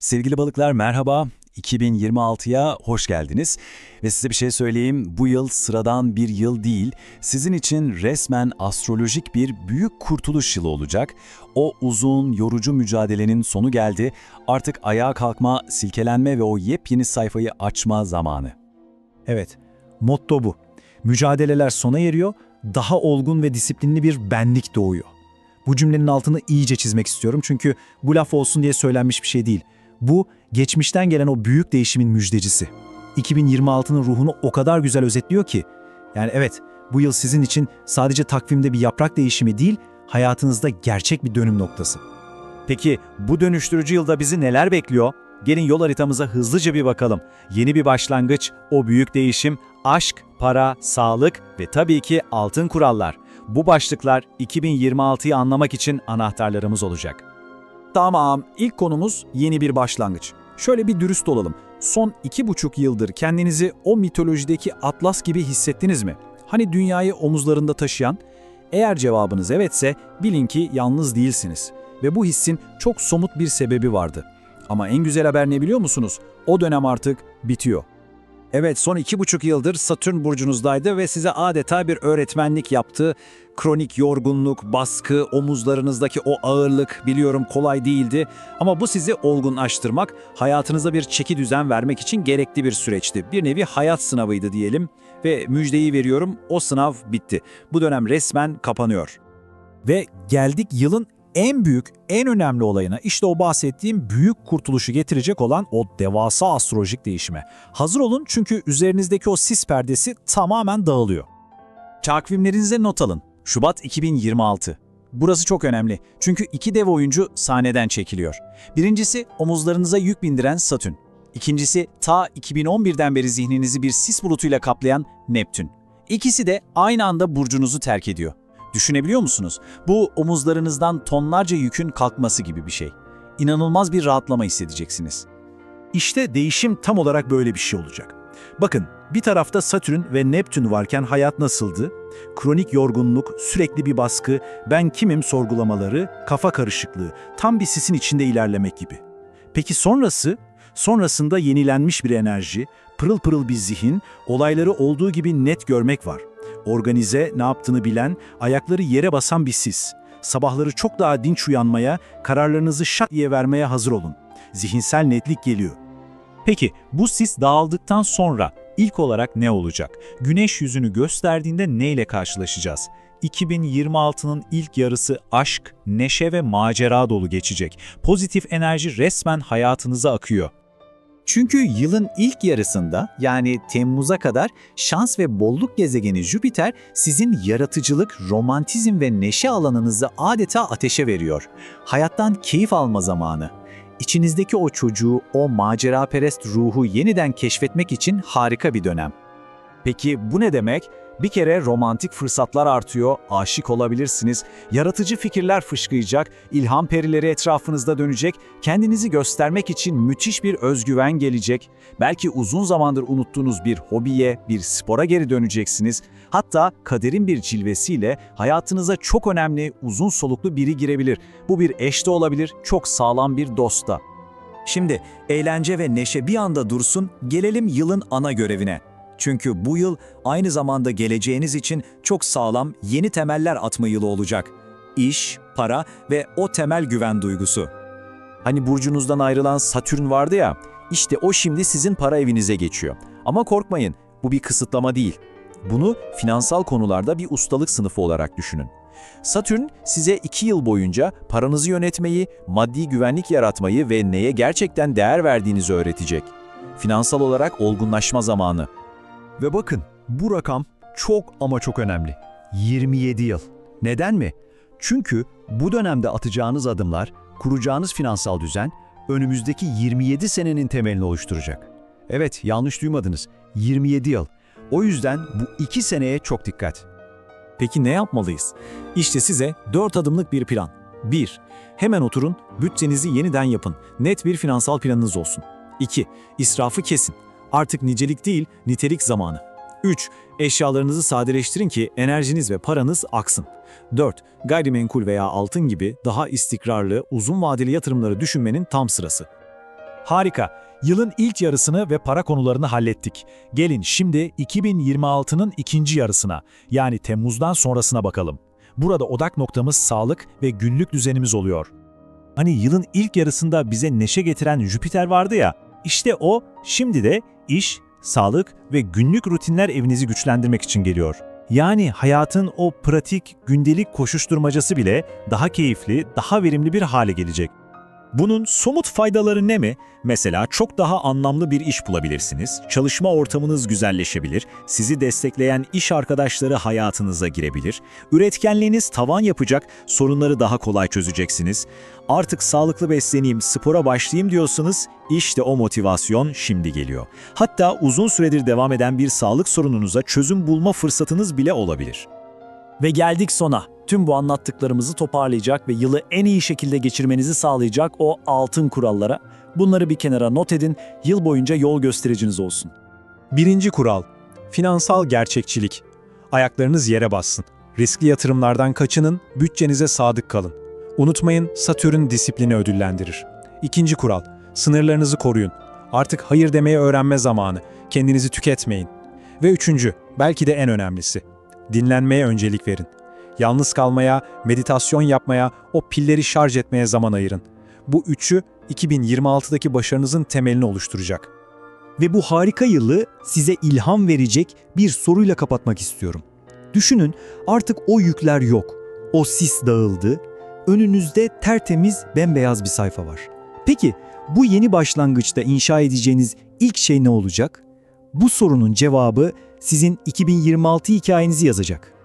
Sevgili balıklar merhaba. 2026'ya hoş geldiniz. Ve size bir şey söyleyeyim, bu yıl sıradan bir yıl değil, sizin için resmen astrolojik bir büyük kurtuluş yılı olacak. O uzun, yorucu mücadelenin sonu geldi. Artık ayağa kalkma, silkelenme ve o yepyeni sayfayı açma zamanı. Evet, motto bu. Mücadeleler sona eriyor, daha olgun ve disiplinli bir benlik doğuyor. Bu cümlenin altını iyice çizmek istiyorum çünkü bu laf olsun diye söylenmiş bir şey değil. Bu, geçmişten gelen o büyük değişimin müjdecisi. 2026'nın ruhunu o kadar güzel özetliyor ki. Yani evet, bu yıl sizin için sadece takvimde bir yaprak değişimi değil, hayatınızda gerçek bir dönüm noktası. Peki bu dönüştürücü yılda bizi neler bekliyor? Gelin yol haritamıza hızlıca bir bakalım. Yeni bir başlangıç, o büyük değişim, aşk, para, sağlık ve tabii ki altın kurallar. Bu başlıklar 2026'yı anlamak için anahtarlarımız olacak. Tamam, ilk konumuz yeni bir başlangıç. Şöyle bir dürüst olalım. Son iki buçuk yıldır kendinizi o mitolojideki Atlas gibi hissettiniz mi? Hani dünyayı omuzlarında taşıyan? Eğer cevabınız evetse bilin ki yalnız değilsiniz. Ve bu hissin çok somut bir sebebi vardı. Ama en güzel haber ne biliyor musunuz? O dönem artık bitiyor. Evet son iki buçuk yıldır Satürn burcunuzdaydı ve size adeta bir öğretmenlik yaptı. Kronik yorgunluk, baskı, omuzlarınızdaki o ağırlık biliyorum kolay değildi. Ama bu sizi olgunlaştırmak, hayatınıza bir çeki düzen vermek için gerekli bir süreçti. Bir nevi hayat sınavıydı diyelim ve müjdeyi veriyorum o sınav bitti. Bu dönem resmen kapanıyor. Ve geldik yılın en büyük, en önemli olayına işte o bahsettiğim büyük kurtuluşu getirecek olan o devasa astrolojik değişime. Hazır olun çünkü üzerinizdeki o sis perdesi tamamen dağılıyor. Takvimlerinize not alın. Şubat 2026. Burası çok önemli çünkü iki dev oyuncu sahneden çekiliyor. Birincisi omuzlarınıza yük bindiren Satürn. İkincisi ta 2011'den beri zihninizi bir sis bulutuyla kaplayan Neptün. İkisi de aynı anda burcunuzu terk ediyor. Düşünebiliyor musunuz? Bu omuzlarınızdan tonlarca yükün kalkması gibi bir şey. İnanılmaz bir rahatlama hissedeceksiniz. İşte değişim tam olarak böyle bir şey olacak. Bakın, bir tarafta Satürn ve Neptün varken hayat nasıldı? Kronik yorgunluk, sürekli bir baskı, ben kimim sorgulamaları, kafa karışıklığı, tam bir sisin içinde ilerlemek gibi. Peki sonrası? Sonrasında yenilenmiş bir enerji, pırıl pırıl bir zihin, olayları olduğu gibi net görmek var. Organize, ne yaptığını bilen, ayakları yere basan bir sis. Sabahları çok daha dinç uyanmaya, kararlarınızı şak diye vermeye hazır olun. Zihinsel netlik geliyor. Peki bu sis dağıldıktan sonra ilk olarak ne olacak? Güneş yüzünü gösterdiğinde neyle karşılaşacağız? 2026'nın ilk yarısı aşk, neşe ve macera dolu geçecek. Pozitif enerji resmen hayatınıza akıyor. Çünkü yılın ilk yarısında yani Temmuz'a kadar şans ve bolluk gezegeni Jüpiter sizin yaratıcılık, romantizm ve neşe alanınızı adeta ateşe veriyor. Hayattan keyif alma zamanı. İçinizdeki o çocuğu, o maceraperest ruhu yeniden keşfetmek için harika bir dönem. Peki bu ne demek? Bir kere romantik fırsatlar artıyor, aşık olabilirsiniz, yaratıcı fikirler fışkıyacak, ilham perileri etrafınızda dönecek, kendinizi göstermek için müthiş bir özgüven gelecek. Belki uzun zamandır unuttuğunuz bir hobiye, bir spora geri döneceksiniz. Hatta kaderin bir cilvesiyle hayatınıza çok önemli, uzun soluklu biri girebilir. Bu bir eş de olabilir, çok sağlam bir dost da. Şimdi eğlence ve neşe bir anda dursun, gelelim yılın ana görevine. Çünkü bu yıl aynı zamanda geleceğiniz için çok sağlam yeni temeller atma yılı olacak. İş, para ve o temel güven duygusu. Hani burcunuzdan ayrılan Satürn vardı ya, işte o şimdi sizin para evinize geçiyor. Ama korkmayın, bu bir kısıtlama değil. Bunu finansal konularda bir ustalık sınıfı olarak düşünün. Satürn size iki yıl boyunca paranızı yönetmeyi, maddi güvenlik yaratmayı ve neye gerçekten değer verdiğinizi öğretecek. Finansal olarak olgunlaşma zamanı. Ve bakın bu rakam çok ama çok önemli. 27 yıl. Neden mi? Çünkü bu dönemde atacağınız adımlar, kuracağınız finansal düzen önümüzdeki 27 senenin temelini oluşturacak. Evet yanlış duymadınız. 27 yıl. O yüzden bu iki seneye çok dikkat. Peki ne yapmalıyız? İşte size 4 adımlık bir plan. 1. Hemen oturun, bütçenizi yeniden yapın. Net bir finansal planınız olsun. 2. İsrafı kesin. Artık nicelik değil, nitelik zamanı. 3. Eşyalarınızı sadeleştirin ki enerjiniz ve paranız aksın. 4. Gayrimenkul veya altın gibi daha istikrarlı, uzun vadeli yatırımları düşünmenin tam sırası. Harika. Yılın ilk yarısını ve para konularını hallettik. Gelin şimdi 2026'nın ikinci yarısına, yani Temmuz'dan sonrasına bakalım. Burada odak noktamız sağlık ve günlük düzenimiz oluyor. Hani yılın ilk yarısında bize neşe getiren Jüpiter vardı ya, işte o şimdi de iş, sağlık ve günlük rutinler evinizi güçlendirmek için geliyor. Yani hayatın o pratik, gündelik koşuşturmacası bile daha keyifli, daha verimli bir hale gelecek. Bunun somut faydaları ne mi? Mesela çok daha anlamlı bir iş bulabilirsiniz, çalışma ortamınız güzelleşebilir, sizi destekleyen iş arkadaşları hayatınıza girebilir, üretkenliğiniz tavan yapacak, sorunları daha kolay çözeceksiniz. Artık sağlıklı besleneyim, spora başlayayım diyorsanız işte o motivasyon şimdi geliyor. Hatta uzun süredir devam eden bir sağlık sorununuza çözüm bulma fırsatınız bile olabilir. Ve geldik sona. Tüm bu anlattıklarımızı toparlayacak ve yılı en iyi şekilde geçirmenizi sağlayacak o altın kurallara. Bunları bir kenara not edin, yıl boyunca yol göstericiniz olsun. Birinci kural, finansal gerçekçilik. Ayaklarınız yere bassın. Riskli yatırımlardan kaçının, bütçenize sadık kalın. Unutmayın, Satürn disiplini ödüllendirir. İkinci kural, sınırlarınızı koruyun. Artık hayır demeye öğrenme zamanı. Kendinizi tüketmeyin. Ve üçüncü, belki de en önemlisi, dinlenmeye öncelik verin. Yalnız kalmaya, meditasyon yapmaya, o pilleri şarj etmeye zaman ayırın. Bu üçü 2026'daki başarınızın temelini oluşturacak. Ve bu harika yılı size ilham verecek bir soruyla kapatmak istiyorum. Düşünün artık o yükler yok. O sis dağıldı. Önünüzde tertemiz bembeyaz bir sayfa var. Peki bu yeni başlangıçta inşa edeceğiniz ilk şey ne olacak? Bu sorunun cevabı sizin 2026 hikayenizi yazacak.